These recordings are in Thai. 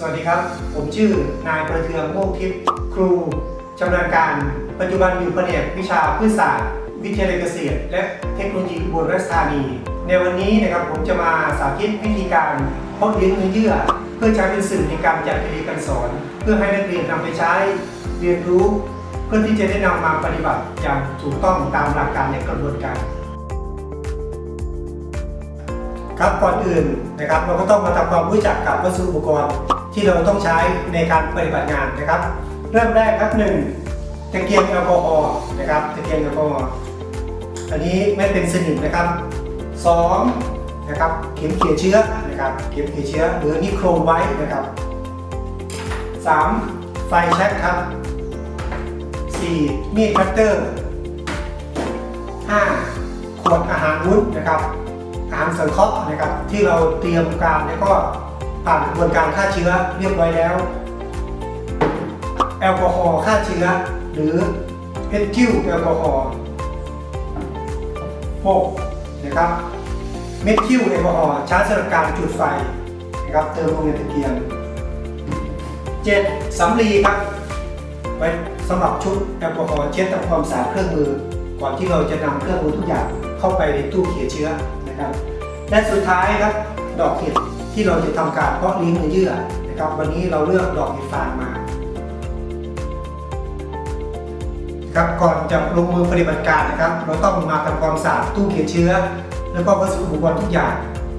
สวัสดีครับ ผมชื่อนายประเทืองโมกทิพย์ครูชำนาญการ ปัจจุบันอยู่แผนกวิชาพืชศาสตร์ วิทยาลัยเกษตร และเทคโนโลยีอุบลราชธานี ในวันนี้นะครับผมจะมาสาธิตวิธีการเพาะเลี้ยงเนื้อเยื่อ เพื่อใช้เป็นสื่อในการจัดการเรียนการสอน เพื่อให้นักเรียนนำไปใช้เรียนรู้ เพื่อที่จะได้นำมาปฏิบัติอย่างถูกต้องตามหลักการและกระบวนการครับก่อนอื่นนะครับเราก็ต้องมาทำความรู้จักกับวัสดุอุปกรณ์ ที่เราต้องใช้ในการปฏิบัติงานนะครับ เริ่มแรกครับหนึ่งตะเกียงแอลกอฮอล์นะครับตะเกียงแอลกอฮอล์อันนี้ไม่เป็นสนิมนะครับสองนะครับเข็มเขี่ยเชื้อนะครับเข็มเขี่ยเชื้อหรือนิโครมไว้นะครับสามไฟแช็กครับสี่มีดคัตเตอร์ห้าขวดอาหารวุ้นนะครับอาหารสังเคราะห์นะครับที่เราเตรียมการแล้วก็ ผ่านกระบวนการฆ่าเชื้อเรียบร้อยแล้ว แอลกอฮอล์ฆ่าเชื้อ หรือเอทิลแอลกอฮอล์6นะครับเมทิลแอลกอฮอล์ใช้สำหรับการจุดไฟนะครับเติมลงในตะเกียง 7. สำลีครับไว้สำหรับชุดแอลกอฮอล์เช็ดทำความสะอาดเครื่องมือ ก่อนที่เราจะนำเครื่องมือทุกอย่างเข้าไปในตู้เขียเชื้อนะครับและสุดท้ายครับดอกเห็ด ที่เราจะทำการเพาะเลี้ยงเนื้อเยื่อนะครับวันนี้เราเลือกดอกเห็ดฟางมาครับก่อนจะลงมือปฏิบัติการนะครับ เราต้องมาทำความสะอาดตู้เขียเชื้อ แล้วก็วัสดุอุปกรณ์ทุกอย่าง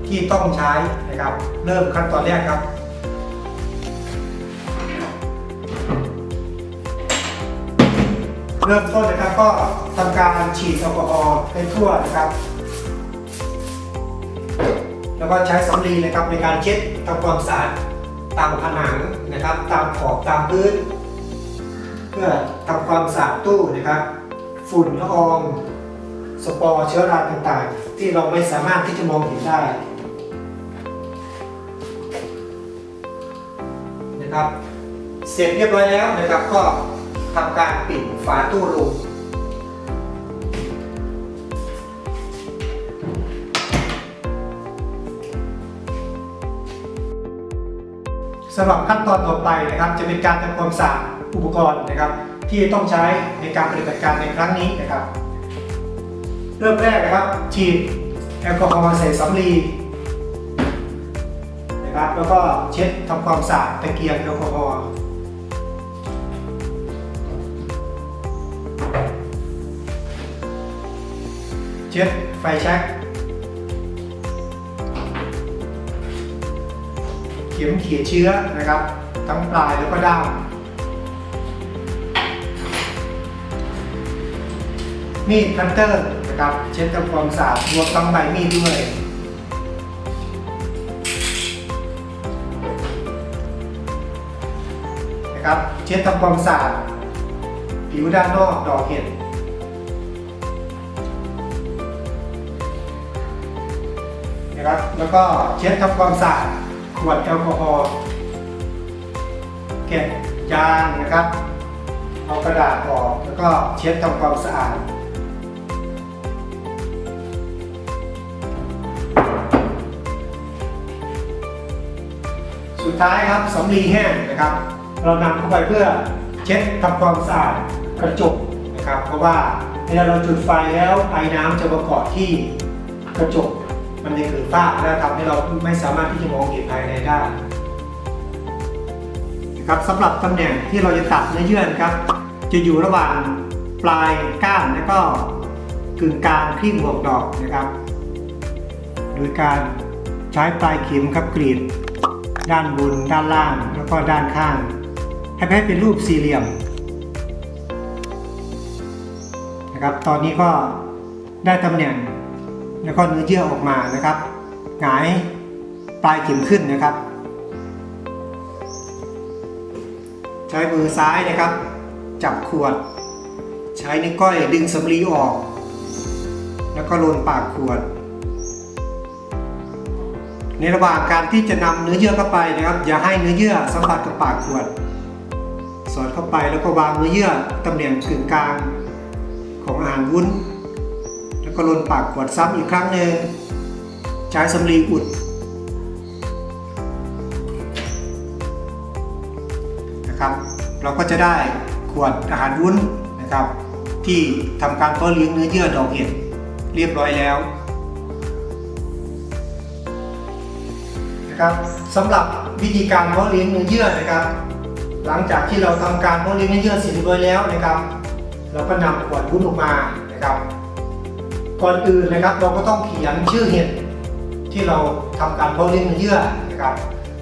ที่ต้องใช้นะครับ เริ่มขั้นตอนแรกครับเริ่มต้นนะครับก็ทำการฉีดแอลกอฮอล์ให้ทั่วนะครับ แล้วก็ใช้สำลีนะครับในการเช็ดทำความสะอาดตามผนังนะครับ ตามขอบตามพื้น เพื่อทำความสะอาดตู้นะครับ ฝุ่นละอองสปอร์เชื้อราต่างๆ ที่เราไม่สามารถที่จะมองเห็นได้นะครับ เสร็จเรียบร้อยแล้วนะครับก็ทำการปิดฝาตู้ลง สำหรับขั้นตอนต่อไปนะครับ จะเป็นการทำความสะอาดอุปกรณ์นะครับ ที่ต้องใช้ในการปฏิบัติการในครั้งนี้นะครับ เริ่มแรกนะครับฉีดแอลกอฮอล์ใส่สำลีนะครับแล้วก็เช็ดทำความสะอาดตะเกียงแอลกอฮอล์เช็ดไฟแช็ก ข็มเขี่ยเชื้อนะครับ ทั้งปลายแล้วก็ด้ามมีดคัตเตอร์นะครับเช็ดทำความสะอาดรวมทั้งใบมีดด้วยนะครับเช็ดทำความสะอาดผิวด้านนอกดอกเห็ดนะครับแล้วก็เช็ดทำความสะอาด ขวดแอลกอฮอล์เก็บยางนะครับ เอากระดาษออกแล้วก็เช็ดทำความสะอาดสุดท้ายครับสำลีแห้งนะครับ เรานำเข้าไปเพื่อเช็ดทำความสะอาดกระจกนะครับ เพราะว่าเวลาเราจุดไฟแล้วไอ้น้ำจะมาเกาะที่กระจก มันจะเกิดฝ้าและทำให้เราไม่สามารถที่จะมองเห็นภายในได้นะครับสำหรับตำแหน่งที่เราจะตัดเนื้อเยื่อนะครับ จะอยู่ระหว่างปลายก้านและก็กึ่งกลางคลี่หัวดอกนะครับ โดยการใช้ปลายเข็มครับกรีด ด้านบน ด้านล่างแล้วก็ด้านข้าง ให้ให้เป็นรูปสี่เหลี่ยมนะครับ ตอนนี้ก็ได้ตำแหน่ง แล้วก็เนื้อเยื่อออกมานะครับ หงายปลายเข็มขึ้นนะครับ ใช้มือซ้ายนะครับ จับขวด ใช้นิ้วก้อยดึงสำลีออก แล้วก็โลนปากขวด ในระหว่างการที่จะนำเนื้อเยื่อเข้าไปนะครับ อย่าให้เนื้อเยื่อสัมผัสกับปากขวด สอดเข้าไปแล้วก็วางเนื้อเยื่อตำแหน่งกึ่งกลางของอาหารวุ้น แล้วก็ลนปากขวดซ้ำอีกครั้งหนึ่งใช้สำลีอุดนะครับ เราก็จะได้ขวดอาหารวุ้นนะครับ ที่ทำการเพาะเลี้ยงเนื้อเยื่อดอกเห็ดเรียบร้อยแล้วนะครับสำหรับวิธีการเพาะเลี้ยงเนื้อเยื่อนะครับ หลังจากที่เราทำการเพาะเลี้ยงเนื้อเยื่อเสร็จเรียบร้อยแล้วนะครับ เราก็นำขวดวุ้นออกมานะครับ ก่อนอื่นนะครับเราก็ต้องเขียนชื่อเห็ดที่เราทำการเพาะเลี้ยงเนื้อเยื่อนะครับ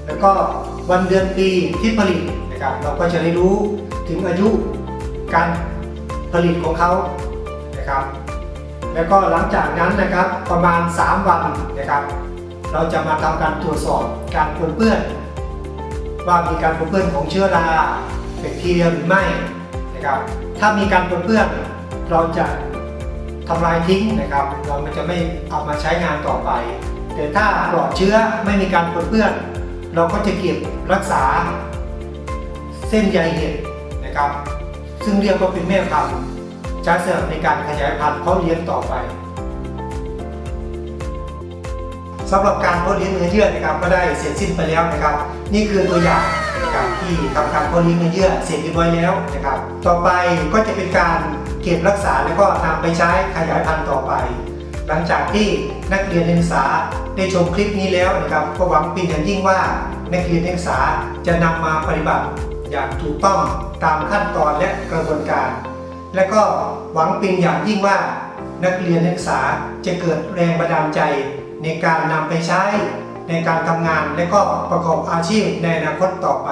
แล้วก็วันเดือนปีที่ผลิตนะครับ เราก็จะได้รู้ถึงอายุการผลิตของเขานะครับ แล้วก็หลังจากนั้นนะครับประมาณ 3 วันนะครับ เราจะมาทำการตรวจสอบการปนเปื้อนว่ามีการปนเปื้อนของเชื้อราแบคทีเรียหรือไม่นะครับ ถ้ามีการปนเปื้อนเราจะ ทำลายทิ้งนะครับ เรามันจะไม่เอามาใช้งานต่อไป แต่ถ้าปลอดเชื้อไม่มีการปนเปื้อน เราก็จะเก็บรักษาเส้นใยเห็ดนะครับ ซึ่งเรียกว่าเป็นแม่พันธุ์ใช้สำหรับในการขยายพันธุ์เพาะเลี้ยงต่อไปสำหรับการเพาะเลี้ยงเนื้อเยื่อนะครับก็ได้เสร็จสิ้นไปแล้วนะครับ นี่คือตัวอย่าง นะครับที่ทำการเพาะเลี้ยงเนื้อเยื่อเสร็จเรียบร้อยแล้วนะครับ ต่อไปก็จะเป็นการเก็บรักษาแล้วก็นำไปใช้ขยายพันธุ์ต่อไป หลังจากที่นักเรียนนักศึกษาได้ชมคลิปนี้แล้วนะครับก็หวังเป็นอย่างยิ่งว่านักเรียนนักศึกษาจะนำมาปฏิบัติอย่างถูกต้องตามขั้นตอนและกระบวนการ และก็หวังเป็นอย่างยิ่งว่า นักเรียนนักศึกษาจะเกิดแรงบันดาลใจในการนำไปใช้ ในการทำงานและก็ประกอบอาชีพในอนาคตต่อไป